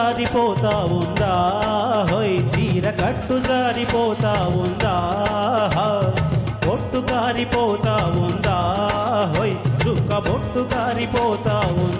జారిపోతా ఉందా హోయ్ చీర కట్టు జారిపోతా ఉందా పొట్టు కారిపోతా ఉందా హోయ్ చుక్క బొట్టు కారిపోతా ఉందా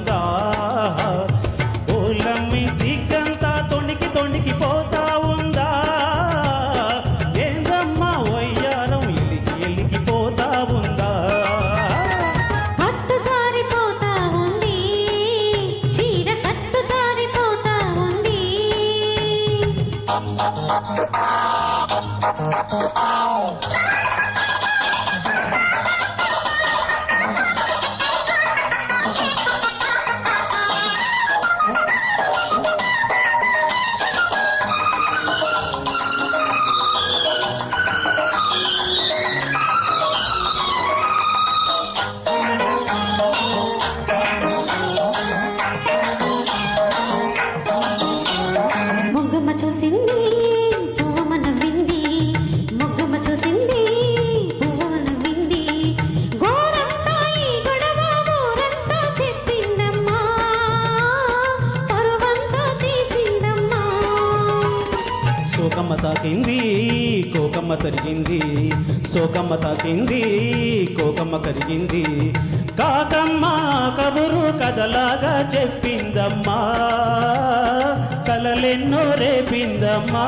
మొగ్గమ్మ చూసింది శోకమ్మ తాకింది కోకమ్మ తరిగింది. శోకమ్మ తాకింది కోకమ్మ కరిగింది. కాకమ్మ కబురు కథలాగా చెప్పిందమ్మా. కలలెన్నో రేపిందమ్మా.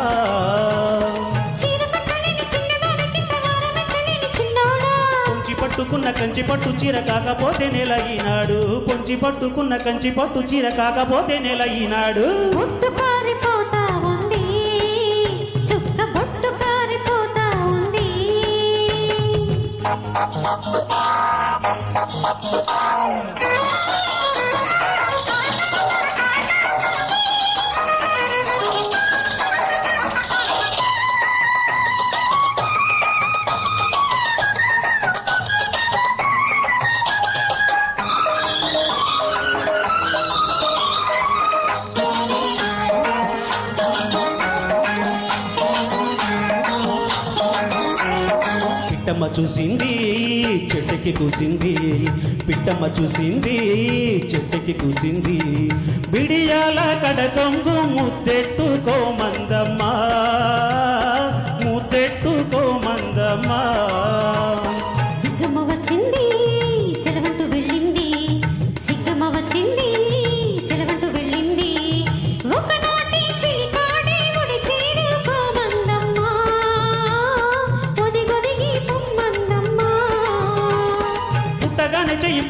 పట్టుకున్న కంచి పట్టు చీర కాకపోతే నెల ఈనాడు. పొంచి పట్టుకున్న కంచి పట్టు చీర కాకపోతే నెల ఈనాడు. Thank you. పిట్టమ్మ చూసింది చెట్టుకి కూసింది. పిట్టమ్మ చూసింది చెట్టుకి కూసింది. బిడియాల కడకొంగు ముద్దెట్టుకో మందమ్మా.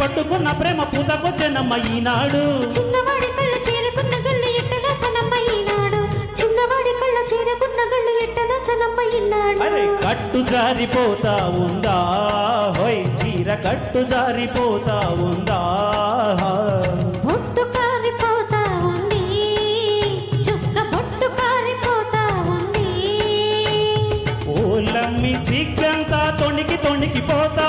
పట్టుకున్న ప్రేమ పూతకొచ్చెనమ్మ ఈనాడు. చిన్నవాడి కళ్ళు చేరుకున్న గళ్ళు ఎట్టదా చనమ్మ ఈనాడు. చిన్నవాడి కళ్ళు చేరుకున్న గళ్ళు ఎట్టదా చనమ్మ ఈనాడు. అరే కట్టు జారిపోతా ఉందా? హోయ్ చీర కట్టు జారిపోతా ఉందా? బొట్టు కారిపోతా ఉంది. చుక్క బొట్టు కారిపోతా ఉంది. ఓలమ్మి సిగ్గంతా తొణికి తొణికి పోతా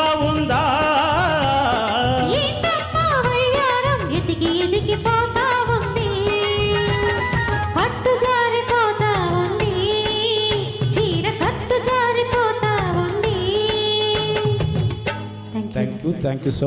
కట్టు జారిపోతా ఉంది